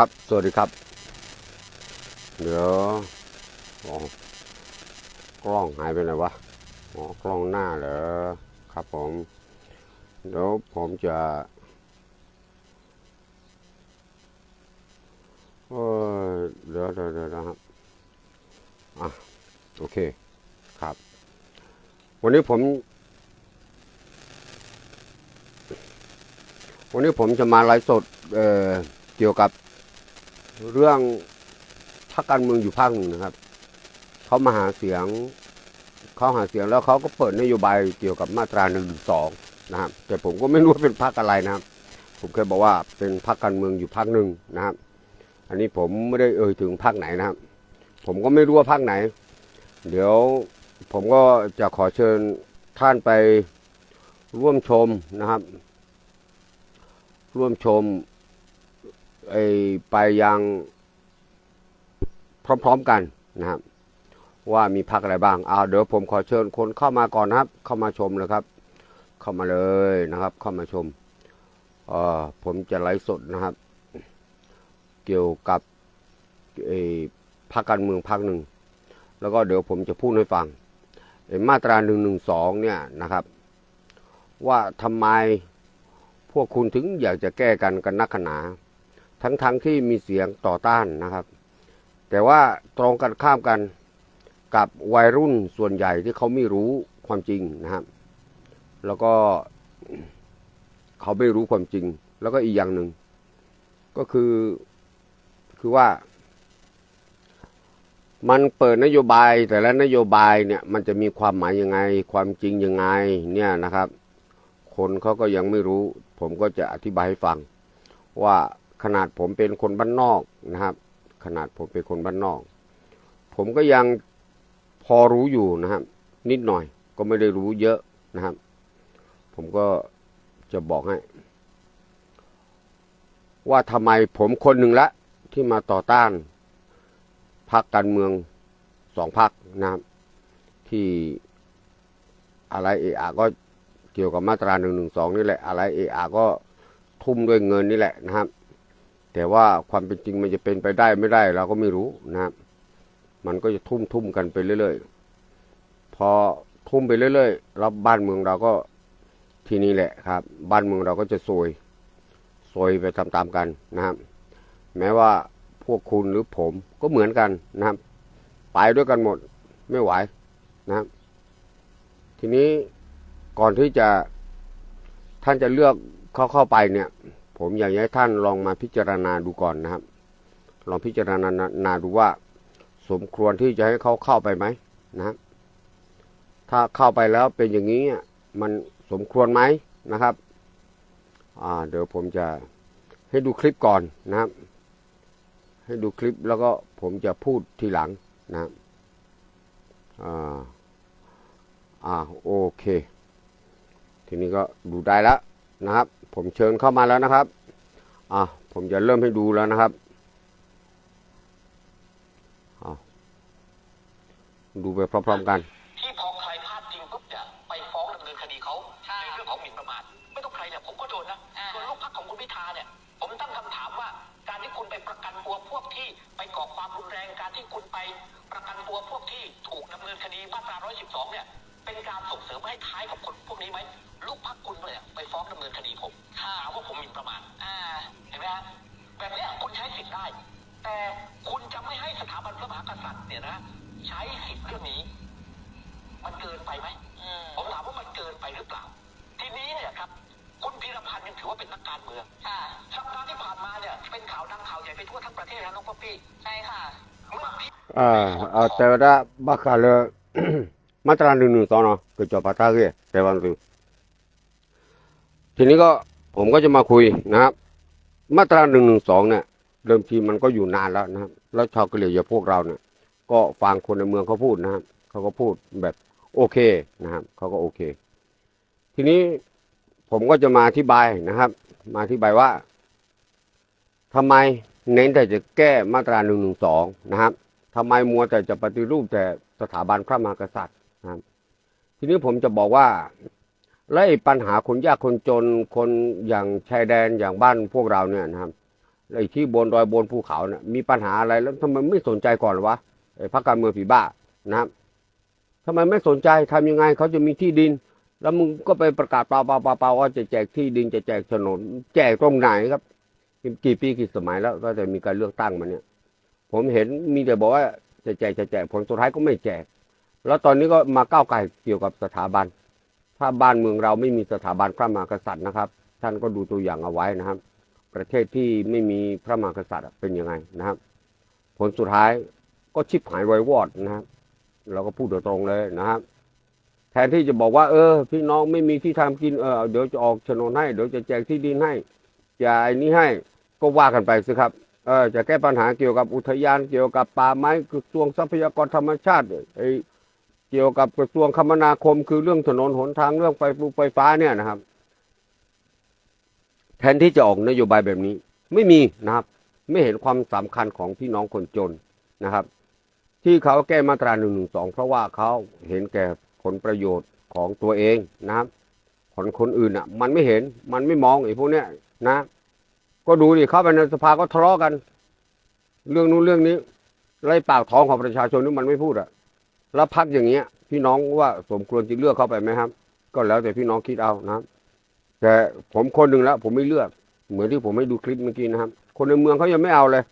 ครับ สวัสดีครับ เดี๋ยวอ๋อกล้องหายไปไหนวะอ๋อกล้องหน้าเหรอครับผม เดี๋ยวผมจะเออเดี๋ยวเดี๋ยวเดี๋ยวนะครับ อะ โอเค ครับ วันนี้ผม วันนี้ผมจะมาไลฟ์สด เอ่อ เกี่ยวกับ เรื่องพรรคการเมืองอยู่ภาคหนึ่งนะครับเขามาหาเสียงเขาหาเสียงแล้วเขาก็เปิดนโยบายเกี่ยวกับมาตราหนึ่งสองนะครับ แต่ผมก็ไม่รู้ว่าเป็นพรรคอะไรนะครับ ผมเคยบอกว่าเป็นพรรคการเมืองอยู่พรรคหนึ่งนะครับ อันนี้ผมไม่ได้เอ่ยถึงพรรคไหนนะครับ ผมก็ไม่รู้ว่าพรรคไหน เดี๋ยวผมก็จะขอเชิญท่านไปร่วมชมนะครับ ร่วมชม ไอไปยังพร้อมๆกันนะครับ ว่ามีพักอะไรบ้างเอาเดี๋ยวผมขอเชิญคนเข้ามาก่อนนะครับ เข้ามาชมเลยครับ เข้ามาเลยนะครับ เข้ามาชมเอ่อผมจะไลฟ์สดนะครับ เกี่ยวกับไอ้พักการเมืองพักหนึ่งแล้วก็เดี๋ยวผมจะพูดให้ฟังไอ้มาตราหนึ่งหนึ่งสองเนี่ยนะครับ ว่าทำไมพวกคุณถึงอยากจะแก้กันกันนักขนา ทั้งๆทที่มีเสียงต่อต้านนะครับ แต่ว่าตรงกันข้ามกันกับวัยรุ่นส่วนใหญ่ที่เขาไม่รู้ความจริงนะครับ แล้วก็เขาไม่รู้ความจริง แล้วก็อีกอย่างหนึ่งก็คือคือว่า มันเปิดนโยบายแต่ละนโยบายเนี่ย มันจะมีความหมายยังไง ความจริงยังไง เนี่ยนะครับ คนเขาก็ยังไม่รู้ ผมก็จะอธิบายให้ฟังว่า ขนาดผมเป็นคนบ้านนอกนะครับ ขนาดผมเป็นคนบ้านนอก ผมก็ยังพอรู้อยู่นะครับ นิดหน่อยก็ไม่ได้รู้เยอะนะครับ ผมก็จะบอกให้ ว่าทำไมผมคนหนึ่งละที่มาต่อต้านพรรคการเมืองสองพรรคนะครับ ที่อะไรเอะอะก็เกี่ยวกับมาตราหนึ่งหนึ่งสองนี่แหละ อะไรเอะอะก็ทุ่มด้วยเงินนี่แหละนะครับ แต่ว่าความเป็นจริงมันจะเป็นไปได้ไม่ได้เราก็ไม่รู้นะครับ มันก็จะทุ่มทุ่มกันไปเรื่อยๆ พอทุ่มไปเรื่อยๆแล้วบ้านเมืองเราก็ที่นี้แหละครับ บ้านเมืองเราก็จะซวยซวยไปตามๆกันนะครับ แม้ว่าพวกคุณหรือผมก็เหมือนกันนะครับ ไปด้วยกันหมดไม่ไหวนะครับ ทีนี้ก่อนที่จะท่านจะเลือกเข้าเข้าไปเนี่ย ผมอยากให้ท่านลองมาพิจารณาดูก่อนนะครับ ลองพิจารณานาดูว่า สมควรที่จะให้เขาเข้าไปไหมนะครับถ้าเข้าไปแล้วเป็นอย่างนี้มันสมควรไหมนะครับอ่าเดี๋ยวผมจะให้ดูคลิปก่อนนะครับ ให้ดูคลิปแล้วก็ผมจะพูดทีหลังนะครับอ่าอ่าโอเค ทีนี้ก็ดูได้แล้ว นะครับ ผมเชิญเข้ามาแล้วนะครับอ่าผมจะเริ่มให้ดูแล้วนะครับอ่าดูไปพร้อมๆกันที่พอใครพลาดจริงปุ๊บเนี่ยไปฟ้องดำเนินคดีเขาในเรื่องของหมิ่นประมาทไม่ต้องใครเนี่ยผมก็โดนนะส่วนลูกพักของคุณพิธาเนี่ย ผมตั้งคำถามว่า การที่คุณไปประกันตัวพวกที่ไปก่อความรุนแรงการที่คุณไปประกันตัวพวกที่ถูกดำเนินคดีมาตรา112 เนี่ย เป็นการส่งเสริมให้ท้ายกับคนพวกนี้ไหม ลูกพักคุณเนี่ยไปฟ้องดำเนินคดีผมถามว่าผมหมิ่นประมาทเห็นไหมฮะแบบเนี้ยคุณใช้สิทธิ์ได้ แต่คุณจะไม่ให้สถาบันพระมหากษัตริย์เนี่ยนะใช้สิทธิ์เรื่องนี้ มันเกินไปไหมผมถามว่ามันเกินไปหรือเปล่า ทีนี้เนี่ยครับ คุณพีรพันธ์ยังถือว่าเป็นนักการเมืองสัปดาห์ที่ผ่านมาเนี่ย เป็นข่าวดังข่าวใหญ่ไปทั่วทั้งประเทศนะน้องป๊อปปี้ใช่ค่ะเมื่อพี่ Ah, uh, terhadap bakal matra หนึ่งหนึ่งสองเนาะคือจอปาตาเกแต่วันนึง ทีนี้ก็ผมก็จะมาคุยนะครับ มาตราหนึ่งหนึ่งสองเนี่ยเดิมทีมันก็อยู่นานแล้วนะครับ แล้วชาวกะเหรี่ยอย่างพวกเราเนี่ย ก็ฟังคนในเมืองเขาพูดนะครับเขาก็พูดแบบโอเคนะครับเขาก็โอเค ทีนี้ผมก็จะมาอธิบายนะครับ มาอธิบายว่าทำไมเน้นแต่จะแก้มาตราหนึ่งหนึ่งสองนะครับทำไมมัวแต่จะปฏิรูปแต่สถาบันพระมหากษัตริย์นะครับทีนี้ผมจะบอกว่า และปัญหาคนยากคนจนคนอย่างชายแดนอย่างบ้านพวกเราเนี่ยนะครับแล้วไอ้ที่บนดอยบนภูเขาเนี่ยมีปัญหาอะไรแล้วทำไมไม่สนใจก่อนวะไอ้พรรคการเมืองผีบ้านะครับทำไมไม่สนใจทำยังไงเขาจะมีที่ดิน แล้วมึงก็ไปประกาศเปล่าเปล่าเปล่าเปล่าว่าจะแจกที่ดินจะแจกโฉนแจกตรงไหนครับ กี่ปีกี่สมัยแล้วก็จะมีการเลือกตั้งมาเนี่ย ผมเห็นมีแต่บอกว่าจะแจกจะแจกผลสุดท้ายก็ไม่แจก แล้วตอนนี้ก็มาก้าวไก่เกี่ยวกับสถาบัน ถ้าบ้านเมืองเราไม่มีสถาบันพระมหากษัตริย์นะครับ ท่านก็ดูตัวอย่างเอาไว้นะครับ ประเทศที่ไม่มีพระมหากษัตริย์เป็นยังไงนะครับ ผลสุดท้ายก็ชิบหายไวายวอดนะครับเราก็พูดโดยตรงเลยนะครับ แทนที่จะบอกว่า เออ พี่น้องไม่มีที่ทำกินเออเดี๋ยวจะออกโฉนดให้เดี๋ยวจะแจกที่ดินให้จะไอ้นี้ให้ก็ว่ากันไปสิครับเออจะแก้ปัญหาเกี่ยวกับอุทยานเกี่ยวกับป่าไม้กระทรวงทรัพยากรธรรมชาติไอ้ เกี่ยวกับกระทรวงคมนาคม คือเรื่องถนนหนทางเรื่องไฟฟูไฟฟ้าเนี่ยนะครับ แทนที่จะออกนโยบายแบบนี้ ไม่มีนะครับ ไม่เห็นความสำคัญของพี่น้องคนจนนะครับ ที่เขาแก้มาตราหนึ่งหนึ่งสองเพราะว่าเขาเห็นแก่ผลประโยชน์ของตัวเองนะครับคนคนอื่นอะ มันไม่เห็นมันไม่มองไอ้พวกเนี้ยนะ ก็ดูดิเข้าไปในสภาก็ทะเลาะกัน เรื่องนู้นเรื่องนี้ไล่ปากท้องของประชาชนนี่มันไม่พูดอะ แล้วพักอย่างเงี้ย พี่น้องว่าสมควรจะเลือกเข้าไปไหมครับ ก็แล้วแต่พี่น้องคิดเอานะครับ แต่ผมคนหนึ่งแล้วผมไม่เลือก เหมือนที่ผมให้ดูคลิปเมื่อกี้นะครับ คนในเมืองเขายังไม่เอาเลย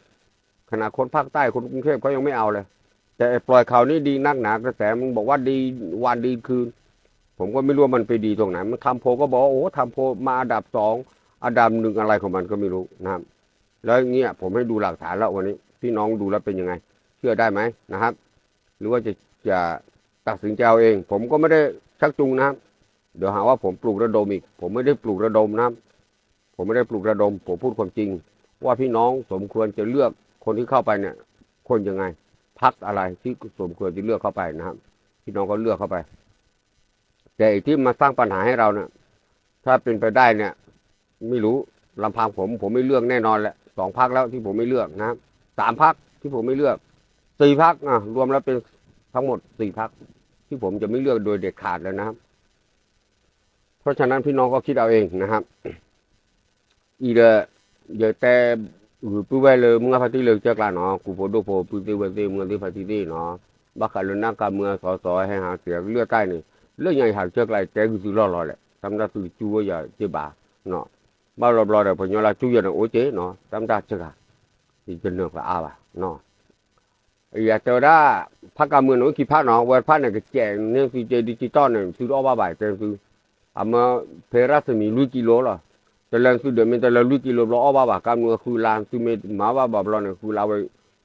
ขนาดคนภาคใต้คนกรุงเทพเขายังไม่เอาเลย แต่ปล่อยข่าวนี้ดีนักหนากระแสมึงบอกว่าดีวันดีคืน ผมก็ไม่รู้มันไปดีตรงไหนมันทำโพก็บอกโอ้ทำโพมาอันดับสองอันดับหนึ่งอะไรของมันก็ไม่รู้นะครับแล้วเงี้ยผมให้ดูหลักฐานแล้ววันนี้ พี่น้องดูแล้วเป็นยังไง เชื่อได้ไหมนะครับ รือว่าจะจะตัดสินใจเอาเอง ผมก็ไม่ได้ชักจูงนะครับ เดี๋ยวหาว่าผมปลูกระดมอีก ผมไม่ได้ปลูกระดมนะครับ ผมไม่ได้ปลูกระดม ผมพูดความจริง ว่าพี่น้องสมควรจะเลือกคนที่เข้าไปเนี่ย คนยังไงพักอะไรที่สมควรจะเลือกเข้าไปนะครับ พี่น้องก็เลือกเข้าไป แต่ไอ้ที่มาสร้างปัญหาให้เราเนี่ยถ้าเป็นไปได้เนี่ย ไม่รู้ลำพังผม ผมไม่เลือกแน่นอนแหละสองพักแล้วที่ผมไม่เลือกนะครับสามพักที่ผมไม่เลือก สี่พักอะรวมแล้วเป็นทั้งหมดสี่พักที่ผมจะไม่เลือกโดยเด็ดขาดแล้วนะครับ เพราะฉะนั้นพี่น้องก็คิดเอาเองนะครับอีเดเยแต่หรือปื้ไว้เลยมึงพาที่เลือกเจ้ากลาเนาะกูโพดูโพปื้ตีวันตีมึงที่พาที่นี่เนาะบักขันนักการเมืองสอสอให้หาเสียงเลือกใต้นี่เรื่องใหญ่หาเจ้ากลาแต่กูซื้อรอรอแหละทำได้คือจูว่าอย่าเจ็บาเนาะ bao lâu lâu rồi phải nhớ là chú giờ là ổ chế nó tam ta chưa cả thì chân được là a bà nó giờ chờ đã phát cả mưa nói khi phát nó vừa phát này cái trẻ nên khi chơi đi to này thứ đó ba bài tên thứ à mà phê ra thì mình lui kilo rồiแต่แล้วสุดเดี๋ยวมันแต่ละลุกิโลรอบ้าบ้าการเมืองคือลานคือเมมาบ้าบ้าบลอนคือลาไป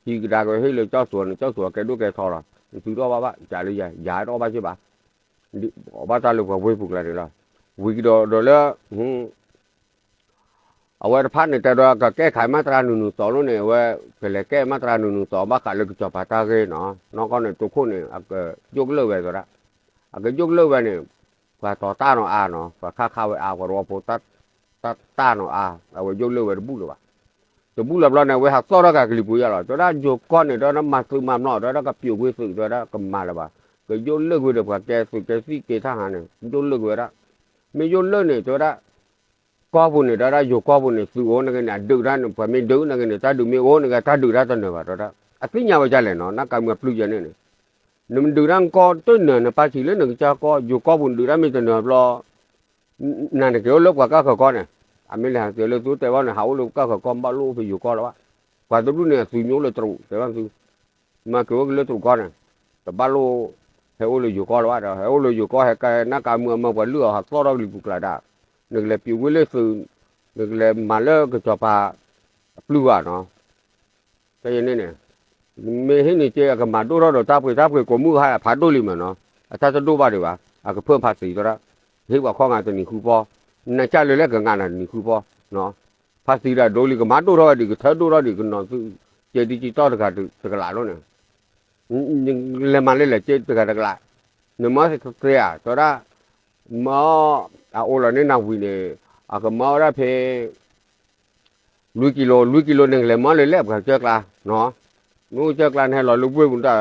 ที่กระดาษให้เลยเจ้าสวนเจ้าสวนแกดูแกทอละคือรอบ้าบ้าจ่ายเลยใหญ่ใหญ่รอบ้าใช่ปะบ้าตาลูกว่าวิ่งปุกอะไรล่ะวิ่งดอดอแล้วอืม เอาไว้พัดในแต่เราก็แก้ไขมาตราหนึ่งหนึ่งสองแล้วเนี่ยว่าเป็นแก้มาตราหนึ่งหนึ่งสองบ้าขาดเลยก็จบปาตาเกเนาะน้องก็เนี่ยตัวคนเนี่ยอะก็ยกเลิกไปตัวละอะก็ยกเลิกไปเนี่ยก็ต่อต้านเอาเนาะก็ค่าข้าวไว้อาก็รอโพตัดตัดต้านเอาเอาไว้ยกเลิกไปบุลวะตัวบุญแล้วเนี่ยไว้หักซ้อแล้วก็กลิบุยแล้วตัวนั้นยกก้อนเนี่ยตัวนั้นมาซื้อมาหน่อตัวนั้นก็ปิวไว้ซื้อตัวนั้นก็มาแล้ววะก็ยกเลิกไปเดี๋ยวก็แกสุดแกซี่แกทหารเนี่ยยกเลิกไปล้วไม่ยกเลิกเนี่ยตัวนั้น ကောဘူးနေတာရယူကောဘူးနေသူဩနေကနေဒုရန်ဖမင်းဒုနေကနေတဒုမေဩနေကတဒုရတနေပါတော့အသိညာဝကြလဲနော်နကမပလူရနေနေနမဒုရန်ကောတွနေနပါချီလဲနေကြကောယူကောဘူးဒုရမေတနေဘလောနာနေကောလောကကခကောနေအမေလာတေလို့သူတဲဝနေဟာလို့ကခကောမလို့ပြယူကောလောကွာတို့နေသူမျိုးလို့တူတဲဝသူမကောကလို့တူကောနေတဘလို့ဟဲ့လို့ယူကောလောတော့ဟဲ့လို့ယူကောဟဲ့ကနကမ မဘလူဟာသောတော့လီပုကလာတာ นึกเลยปิวเลยคือนึกเลยมาเลยก็จะปาปลูอ่ะเนาะแต่ยังนี่เนี่ยไม่เห็นนี่เจ๊ก็มาดูเราเราทับไปทับไปก็มือให้ผ่าดูลิมันเนาะถ้าจะดูบ้าดีวะอ่ะก็เพิ่มภาษีตัวละเฮ้ยว่าข้องานตัวนี้คือพอในใจเลยแล้วก็งานอันนี้คือพอ မောအိုလနေနာဝီလေအကမောရဖေလူကီလိုလူကီလိုနေလေမလေလေဘာကြက်လာနော်နူကြက်လာနဲ့လောလူပွေးဘူးတာ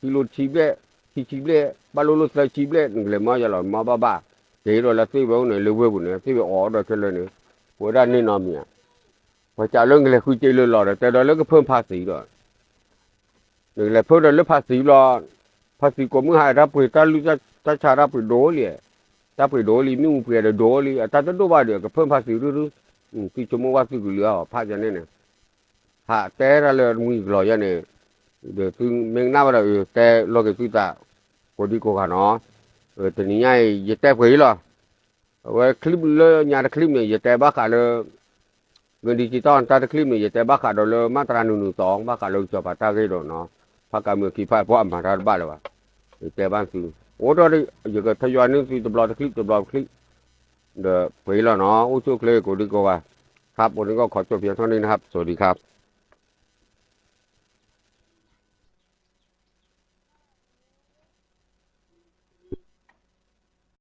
ကီလိုချီပဲချီချီပဲဘာလို့လို့စချီပဲလေမရလောမဘာဘာဒေရောလာသိဘုံနေလူပွေးဘူးနေသိဘအော်တော့ချက်လို့နေဝရနေနော်မြန်ဘာကြလုံးကလေးခုကြည့်လို့လောတယ်တော်တော်လည်းကဖွင့်ဖတ်စီတော့လေလေဖွင့်တော့လွတ်ဖတ်စီလောဖတ်စီကိုမဟာရပွေတာလူစားတခြားရပွေတော့လေ ya lo ma ba ba de ro la tui bo ne lu bwe bun ne tui bo o do ke le ne wo da ne na mi พอจะเรื่องอะไรคุยเจริญหล่อแต่เราเรื่องก็เพิ่มภาษีด้วยหนึ่งเลยเพิ่มเรื่องภาษีรอภาษีกรมหายรับไปถ้ารู้จะถ้าชารับไปโดเลยถ้าไปโดลีมิ่งเปลี่ยนโดลีแต่ถ้าตัวบ้าเดียวก็เพิ่มภาษีรู้ๆอืมที่ชมว่าที่กูเหลือภาคจะเนี่ยนะฮะแต่เราเลยมีหล่อยันเนี่ยเดี๋ยวถึงเมงหน้าเราแต่เราก็คือตาคนที่กูขานาะเออแต่นี่ไงยิ่งแต่ไปหรอ Well, clip le nyara clip ni yete ba ka le ngi di chiton ta clip ni yete ba ka do le ma tra nu nu tong ba ka lo cho pa ta ge do no pa ka mu ki pa po am ra ba le ba yete ba su o do ri ye ga ta ywa ni su de blog clip de blog clip de ไปแล้วเนาะโอ้ช่วยเลยกูดีกว่าครับวันนี้ก็ขอจบเพียงเท่านี้นะครับ สวัสดีครับ